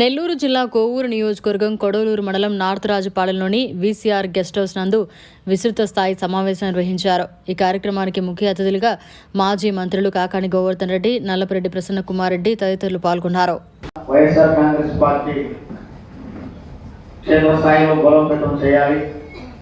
నెల్లూరు జిల్లా కోవూరు నియోజకవర్గం కొడవలూరు మండలం నార్త్ రాజుపాలెంలోని వీసీఆర్ గెస్ట్ హౌస్ నందు విస్తృత స్థాయి సమావేశం నిర్వహించారు. ఈ కార్యక్రమానికి ముఖ్య అతిథులుగా మాజీ మంత్రులు కాకాని గోవర్ధన్ రెడ్డి నల్లపరెడ్డి ప్రసన్న కుమార్ రెడ్డి తదితరులు పాల్గొన్నారు. వైఎస్ఆర్ కాంగ్రెస్ పార్టీ బలోపేతం చేయాలి.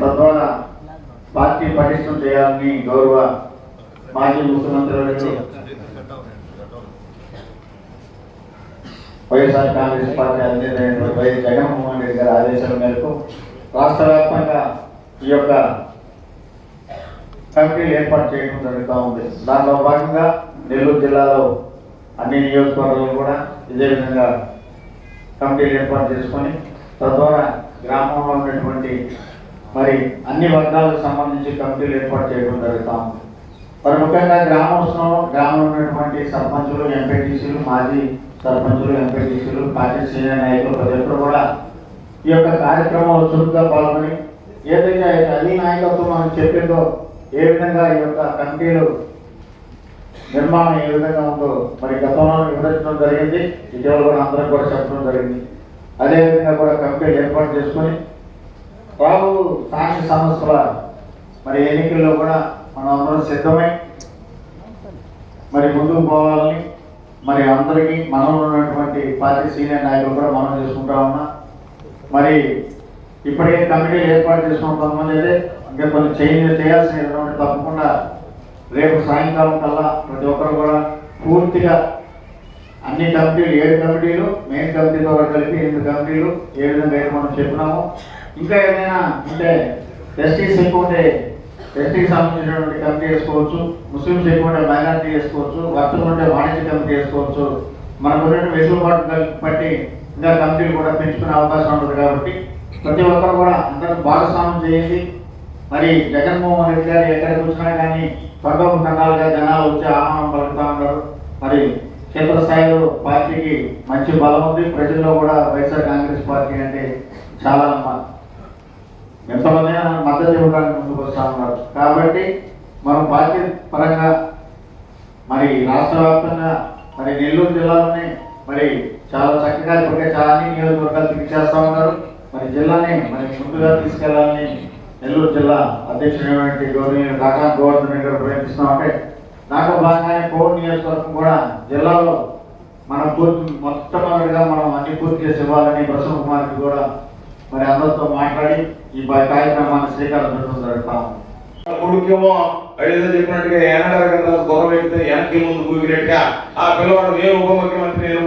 తద్వారా పార్టీ పటిష్టం చేయాలని గౌరవ మాజీ ముఖ్యమంత్రి వైఎస్ఆర్ కాంగ్రెస్ పార్టీ అధినేత అయినటువంటి వైఎస్ జగన్మోహన్ రెడ్డి గారి ఆదేశాల మేరకు రాష్ట్ర వ్యాప్తంగా ఈ యొక్క కమిటీలు ఏర్పాటు చేయడం జరుగుతూ ఉంది. దానిలో భాగంగా నెల్లూరు జిల్లాలో అన్ని నియోజకవర్గాలు కూడా ఇదే విధంగా కమిటీలు ఏర్పాటు చేసుకొని తద్వారా గ్రామంలో ఉన్నటువంటి మరి అన్ని వర్గాలకు సంబంధించి కమిటీలు ఏర్పాటు చేయడం జరుగుతూ ఉంది. మరి ముఖ్యంగా గ్రామోత్సవం గ్రామంలో ఉన్నటువంటి సర్పంచులు ఎంపీటీసీలు మాజీ సర్పంచులు ఎంపీటీసీలు పార్టీ సీనియర్ నాయకులు ప్రతి ఒక్కరు కూడా ఈ యొక్క కార్యక్రమంలో చురుగ్గా పాల్గొని ఏదైతే అన్ని నాయకత్వం మనం చెప్పిందో ఏ విధంగా ఈ యొక్క కమిటీలు నిర్మాణం ఏ విధంగా ఉందో మరి గతంలో వివరించడం జరిగింది. ఇటీవల కూడా అందరం కూడా చెప్పడం జరిగింది. అదేవిధంగా కూడా కమిటీలు ఏర్పాటు చేసుకొని బాబు స్థానిక సంస్థల మరి ఎన్నికల్లో కూడా మనం అందరం సిద్ధమై మరి ముందుకు పోవాలని మరి అందరికీ మనలో ఉన్నటువంటి పార్టీ సీనియర్ నాయకులు కూడా మనం చేసుకుంటా ఉన్నా. మరి ఇప్పటికే కమిటీలు ఏర్పాటు చేసుకున్న కొంతమంది అయితే ఇంకా కొన్ని చేంజ్ చేయాల్సినటువంటి తప్పకుండా రేపు సాయంకాలం కల్లా ప్రతి ఒక్కరు కూడా పూర్తిగా అన్ని కమిటీలు ఏడు కమిటీలు మెయిన్ కమిటీతో కలిపి ఎనిమిది కమిటీలు ఏ విధంగా అయితే మనం చెప్పినాము ఇంకా ఏదైనా అంటే ఎస్టీస్ ఎక్కువ ఉంటే ఎస్టీకి సంబంధించినటువంటి కమిటీ వేసుకోవచ్చు ముస్లిమ్స్ ఎక్కువ మైనార్టీ వేసుకోవచ్చు వర్తలు ఉంటే వాణిజ్య కమిటీ వేసుకోవచ్చు మనకు ఉన్నటువంటి వెసులుబాటు బట్టి ఇంకా కమిటీలు కూడా పెంచుకునే అవకాశం ఉంటుంది కాబట్టి ప్రతి ఒక్కరు కూడా అందరూ భాగస్వామ్యం చేయండి. మరి జగన్మోహన్ రెడ్డి గారు ఎక్కడికి వచ్చినా కానీ తండోపు తండాలుగా జనాలు వచ్చి ఆహ్వానం పలుకుతూ ఉన్నారు. మరి క్షేత్రస్థాయిలో పార్టీకి మంచి బలం ఉంది. ప్రజల్లో కూడా వైఎస్ఆర్ కాంగ్రెస్ పార్టీ అంటే చాలా ఎంతమంది మద్దతు ఇవ్వడానికి ముందుకు వస్తా ఉన్నారు. కాబట్టి మనం పార్టీ పరంగా మరి రాష్ట్ర వ్యాప్తంగా మరి నెల్లూరు జిల్లాలోనే మరి చాలా చక్కగా ఇప్పటికే చాలా నియోజకవర్గాలు తిరిగి ఉన్నారు. మరి జిల్లాని మరి ముందుగా తీసుకెళ్ళాలని నెల్లూరు జిల్లా అధ్యక్షుడైనటువంటి గౌరవనీయులు కాకా గోవర్ధన్ గారు ప్రయత్నిస్తా ఉంటే దాంట్లో భాగంగానే కోవిడ్ నియోజకవర్గం కూడా జిల్లాలో మనం పూర్తి మొట్టమొదటిగా మనం అన్ని పూర్తి చేసి ఇవ్వాలని ప్రసన్న కుమార్కి కూడా మరి అందరితో మాట్లాడి ఈ కార్యక్రమాన్ని శ్రీకారం చుట్టడం జరుగుతాం కొడుకేమో ఏదో చెప్పినట్టుగా ఏనాడు గొడవ ఎక్కితే వెనక్కి ముందు కూగినట్టుగా ఆ పిల్లవాడు నేను ఉప ముఖ్యమంత్రి నేను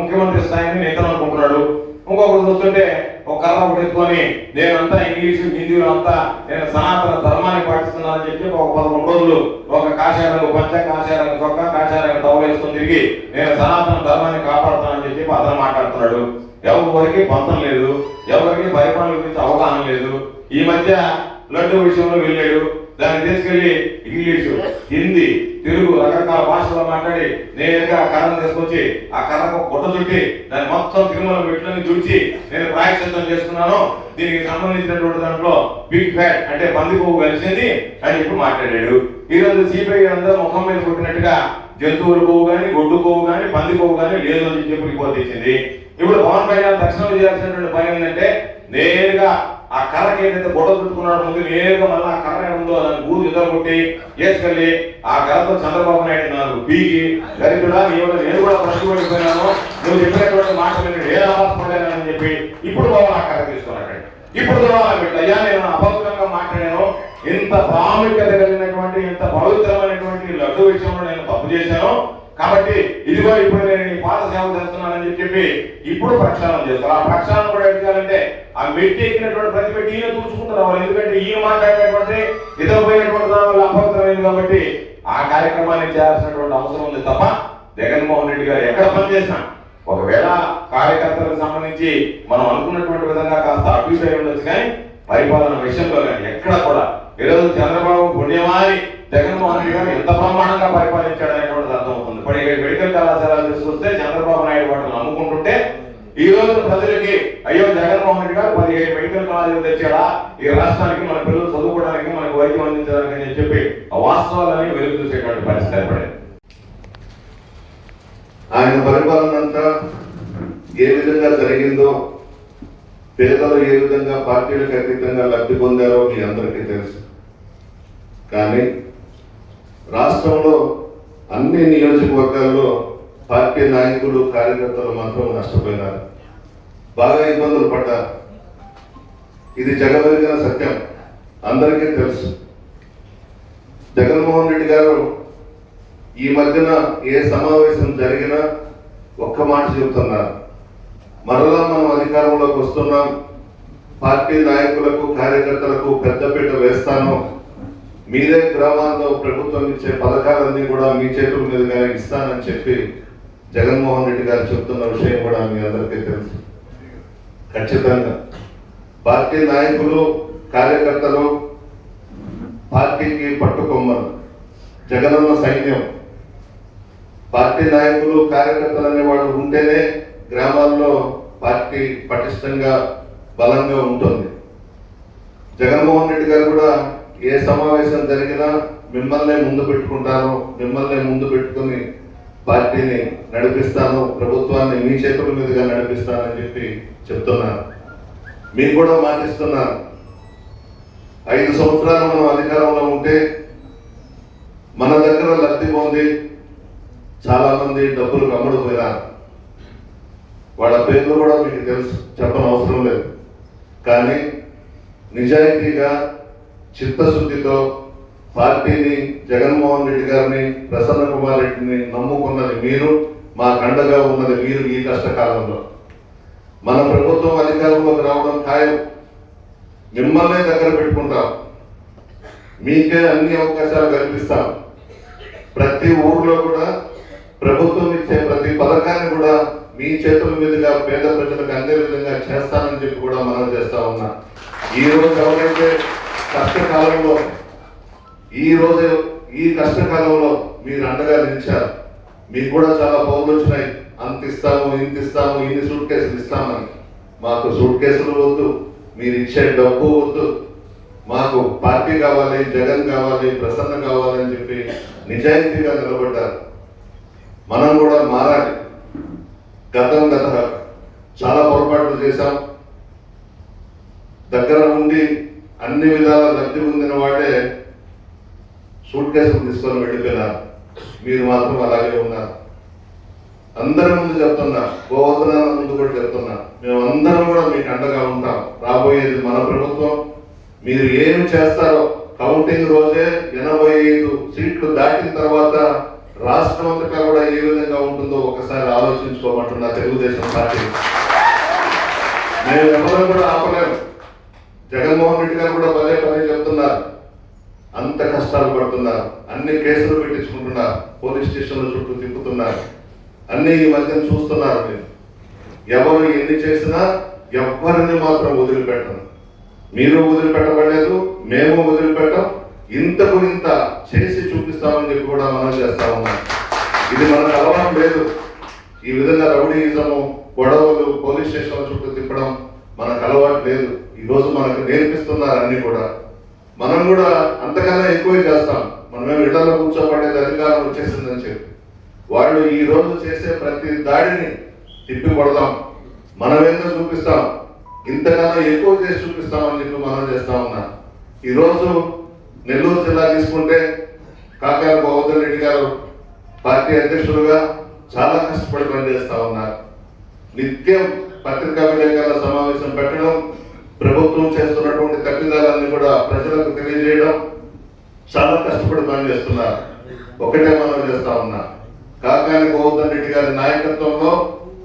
ముఖ్యమంత్రి స్థాయిని నేతలు అనుకుంటున్నాడు. ఇంకొకరు చూస్తుంటే ఒక కర్ర పెట్టుకొని ఎత్తుకొని నేనంతా ఇంగ్లీష్ హిందీలో అంతా నేను సనాతన ధర్మాన్ని పాటిస్తున్నానని చెప్పి ఒక పదకొండు రోజులు ఒక కాషాయ రంగు పంచ కాషాయ రంగు చొక్కా కాషాయ రంగు తిరిగి నేను సనాతన ధర్మాన్ని కాపాడుతానని చెప్పి అతను మాట్లాడుతున్నాడు. ఎవరికి పంతం లేదు ఎవరికి పరిపాలన గురించి అవగాహన లేదు. ఈ మధ్య లడ్డు విషయంలో వెళ్ళాడు. దాన్ని తీసుకెళ్ళి ఇంగ్లీషు హిందీ తెలుగు రకరకాల భాషలో మాట్లాడి నేరుగా కర్రను తీసుకొచ్చి ఆ కర్రకు గుట్ట చుట్టి దాన్ని మొత్తం తిరుమల మెట్లని చుడిచి నేను ప్రాయశ్చిత్తం చేసుకున్నాను. దీనికి సంబంధించినటువంటి దాంట్లో బిగ్ ఫ్యాట్ అంటే పంది కలిసింది అని చెప్పి మాట్లాడాడు. ఈరోజు రోజు సిపిఐ అందరూ ముఖం మీద కొట్టినట్టుగా జంతువుల కొవ్వు కానీ గొడ్డు కొవ్వు కానీ పంది కొవ్వు కానీ లేదు అని చెప్పి రిపోర్ట్ ఇచ్చింది. ఇప్పుడు పవన్ కళ్యాణ్ తక్షణం చేయాల్సినటువంటి పని ఏంటంటే నేరుగా ఆ కర్రకి ఏదైతే గొడవ చుట్టుకున్నాడో ముందు నేరుగా మళ్ళీ ఆ కర్ర ఉందో దాన్ని బూజు ఎదురుకొట్టి వేసుకెళ్ళి ఆ కర్రతో చంద్రబాబు నాయుడు నాలుగు బీగి గరికుడా నీవు నేను కూడా పట్టుబడిపోయినాను నువ్వు చెప్పినటువంటి మాట నేను ఏ అని చెప్పి ఇప్పుడు బాబు ఆ కర్ర తీసుకున్నాడు ఇప్పుడు చూడాలి అయ్యా నేను అభద్రంగా మాట్లాడాను ఇంత ప్రాముఖ్యత కలిగినటువంటి ఇంత పవిత్రమైనటువంటి లడ్డు విషయంలో నేను తప్పు చేశాను కాబట్టి ఇదిగో ఇప్పుడు నేను నీ పాత సేవ చేస్తున్నానని చెప్పి ఇప్పుడు ప్రక్షాళన చేస్తారు. ఆ ప్రక్షాళన కూడా ఏం ఆ మెట్టి ఎక్కినటువంటి ప్రతి పెట్టి ఈయన చూసుకుంటారు వాళ్ళు. ఎందుకంటే ఈయన మాట్లాడేటువంటి ఇతర పోయినటువంటి దాని కాబట్టి ఆ కార్యక్రమాన్ని చేయాల్సినటువంటి అవసరం ఉంది తప్ప జగన్మోహన్ రెడ్డి గారు ఎక్కడ పనిచేసినా ఒకవేళ కార్యకర్తలకు సంబంధించి మనం అనుకున్నటువంటి విధంగా కాస్త అటు అయి ఉండొచ్చు కానీ పరిపాలన విషయంలో కానీ ఎక్కడ కూడా ఈరోజు చంద్రబాబు పుణ్యమాని జగన్మోహన్ రెడ్డి గారు ఎంత బ్రహ్మాండంగా పరిపాలించాడు అనేటువంటిది అర్థం మరి మెడికల్ కళాశాలలు తీసుకొస్తే చంద్రబాబు నాయుడు వాటిని నమ్ముకుంటుంటే ఈ రోజు ప్రజలకి అయ్యో జగన్మోహన్ రెడ్డి గారు పదిహేడు మెడికల్ కాలేజీలు తెచ్చాడా ఈ రాష్ట్రానికి మన పిల్లలు చదువుకోవడానికి మనకు వైద్యం అందించడానికి అని చెప్పి ఆ వాస్తవాలని వెలుగు చూసేటువంటి పరిస్థితి ఏర్పడింది. ఆయన పరిపాలన అంతా ఏ విధంగా జరిగిందో పేదలు ఏ విధంగా పార్టీలకు అతీతంగా లబ్ధి పొందారో మీ అందరికీ తెలుసు. కానీ రాష్ట్రంలో అన్ని నియోజకవర్గాల్లో పార్టీ నాయకులు కార్యకర్తలు మాత్రం నష్టపోయినారు. బాగా ఇబ్బందులు పడ్డారు. ఇది జగమెరిగిన సత్యం. అందరికీ తెలుసు. జగన్మోహన్ రెడ్డి గారు ఈ మధ్యన ఏ సమావేశం జరిగినా ఒక్క మాట చెబుతున్నారు. మరలా మనం అధికారంలోకి వస్తున్నాం. పార్టీ నాయకులకు కార్యకర్తలకు పెద్దపీట వేస్తాను. మీరే గ్రామాల్లో ప్రభుత్వం ఇచ్చే పథకాలన్నీ కూడా మీ చేతుల మీదుగా ఇస్తానని చెప్పి జగన్మోహన్ రెడ్డి గారు చెప్తున్న విషయం కూడా మీ అందరికీ తెలుసు. ఖచ్చితంగా. పార్టీ నాయకులు కార్యకర్తలు పార్టీకి పట్టుకొమ్మలు. జగనన్న సైన్యం. పార్టీ నాయకులు కార్యకర్తలు అనేవాళ్ళు ఉంటేనే గ్రామాల్లో పార్టీ పటిష్టంగా బలంగా ఉంటుంది. జగన్మోహన్ రెడ్డి గారు కూడా ఏ సమావేశం జరిగినా మిమ్మల్నే ముందు పెట్టుకుంటాను మిమ్మల్ని ముందు పెట్టుకుని పార్టీని నడిపిస్తాను ప్రభుత్వాన్ని మీ చేతుల మీదుగా నడిపిస్తానని చెప్పి చెప్తున్నాను. మీకు కూడా మాటిస్తున్నాను. ఐదు సంవత్సరాలు మనం అధికారంలో ఉంటే మన దగ్గర లబ్ధి పొంది చాలా మంది డబ్బులు కమ్ముడుపోయినారు. వాళ్ళ పేర్లు కూడా మీకు తెలుసు చెప్పని అవసరం లేదు. కానీ నిజాయితీగా చిత్తశుద్ధితో పార్టీని జగన్మోహన్ రెడ్డి గారిని ప్రసన్న కుమార్ రెడ్డిని నమ్ముకున్నది మీరు మా కండగా ఉన్నది మీరు ఈ కష్టకాలంలో. మన ప్రభుత్వం అధికారంలోకి రావడం ఖాయం. మిమ్మల్నే దగ్గర పెట్టుకుంటాం. మీకే అన్ని అవకాశాలు కల్పిస్తాం. ప్రతి ఊర్లో కూడా ప్రభుత్వం ఇచ్చే ప్రతి పథకాన్ని కూడా మీ చేతుల మీదుగా పేద ప్రజలకు అందే విధంగా చేస్తానని చెప్పి కూడా మనం చేస్తా ఉన్నా. ఈ రోజు ఎవరైతే కష్టకాలంలో ఈ రోజు ఈ కష్టకాలంలో మీరు అండగా నిలిచారు. మీకు కూడా చాలా పౌరులు వచ్చినాయి. అంత ఇస్తాము ఇంత ఇస్తాము ఇన్ని సూట్ కేసులు ఇస్తామని. మాకు సూట్ కేసులు వద్దు మీరు ఇచ్చే డబ్బు వద్దు. మాకు పార్టీ కావాలి జగన్ కావాలి ప్రసన్న కావాలి అని చెప్పి నిజాయితీగా నిలబడ్డారు. మనం కూడా మారాలి. గతం గత చాలా పొరపాట్లు చేశాం. దగ్గర ఉండి అన్ని విధాల లబ్ధి పొందిన వాడే సూట్ కేసులు తీసుకొని వెళ్ళిపోయినారు మీరు మాత్రం అలాగే ఉన్నారు. అందరి ముందు చెప్తున్నా. గోవర్ధన ముందు కూడా చెప్తున్నా. మేము అందరం కూడా మీకు అండగా ఉంటాం. రాబోయేది మన ప్రభుత్వం. మీరు ఏమి చేస్తారో కౌంటింగ్ రోజే ఎనభై ఐదు సీట్లు దాటిన తర్వాత రాష్ట్రం అంతటా కూడా ఏ విధంగా ఉంటుందో ఒకసారి ఆలోచించుకోమంటున్నా తెలుగుదేశం పార్టీ. మేము ఎవరూ కూడా ఆపలేము. జగన్మోహన్ రెడ్డి గారు కూడా పదే పదే చెప్తున్నారు. అంత కష్టాలు పడుతున్నారు. అన్ని కేసులు పెట్టించుకుంటున్నారు. పోలీస్ స్టేషన్ల చుట్టూ తిప్పుతున్నారు. అన్ని ఈ మధ్యన చూస్తున్నారు మీరు. ఎవరు ఎన్ని చేసినా ఎవ్వరిని మాత్రం వదిలిపెట్టను మీరు వదిలిపెట్టబడలేదు మేము వదిలిపెట్టాం. ఇంతకు ఇంత చేసి చూపిస్తామని చెప్పి కూడా మనం చేస్తా ఉన్నాం. ఇది మనకు అలవాటు లేదు. ఈ విధంగా రౌడీయిజము గొడవలు పోలీస్ స్టేషన్ల చుట్టూ తిప్పడం మనకు అలవాటు లేదు. ఈరోజు మనకు నేర్పిస్తున్నారు అన్ని కూడా. మనం కూడా అంతకన్నా ఎక్కువే చేస్తాం. మనమేం ఇళ్ళలో కూర్చోబడేది అధికారం వచ్చేసిందని చెప్పి. వాళ్ళు ఈ రోజు చేసే ప్రతి దాడిని తిప్పి కొడదాం. మనమేందో చూపిస్తాం? ఇంతకన్నా ఎక్కువ చేసి చూపిస్తామని చెప్పి మనం చేస్తా ఉన్నాం. ఈరోజు నెల్లూరు జిల్లా తీసుకుంటే కాకాల గోవర్ధన్ రెడ్డి గారు పార్టీ అధ్యక్షులుగా చాలా కష్టపడి పనిచేస్తా ఉన్నారు. నిత్యం పత్రికా విలేకరుల సమావేశం పెట్టడం ప్రభుత్వం చేస్తున్నటువంటి తప్పిదాలన్నీ కూడా ప్రజలకు తెలియజేయడం చాలా కష్టపడి పనిచేస్తున్నారు. ఒకటే మనం చేస్తా ఉన్నా. కాకాని గోవర్ధన్ రెడ్డి గారి నాయకత్వంలో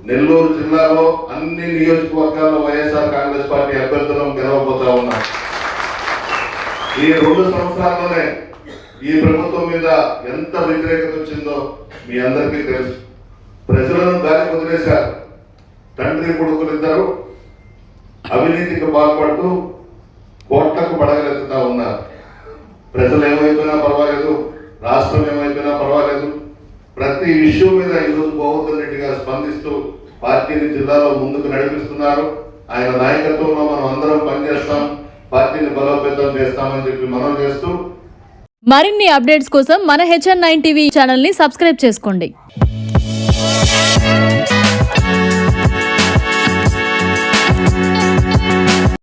నెల్లూరు జిల్లాలో అన్ని నియోజకవర్గాల్లో వైఎస్ఆర్ కాంగ్రెస్ పార్టీ అభ్యర్థులను గెలవబోతా ఉన్నాం. ఈ రెండు సంవత్సరాల్లోనే ఈ ప్రభుత్వం మీద ఎంత వ్యతిరేకత వచ్చిందో మీ అందరికీ తెలుసు. ప్రజలను గాలి వదిలేశారు. తండ్రి కొడుకులు ఇద్దరు అవినీతికి పాల్పడుతూ కోట్లకు పడగలెత్తుతా ఉన్నారు ప్రజలు ఏమైపోయినా పర్వాలేదు రాష్ట్రం ఏమైపోయినా పర్వాలేదు. ప్రతి ఇష్యూ మీద ఈరోజు గోవర్ధన్ రెడ్డి గారు స్పందిస్తూ పార్టీని జిల్లాలో ముందుకు నడిపిస్తున్నారు. ఆయన నాయకత్వంలో మనం అందరం పనిచేస్తాం పార్టీని బలోపేతం చేస్తామని చెప్పి మనం చేస్తూ మరిన్ని అప్డేట్స్ కోసం మన హెచ్ఎన్ నైన్ టీవీ ఛానల్ని సబ్స్క్రైబ్ చేసుకోండి.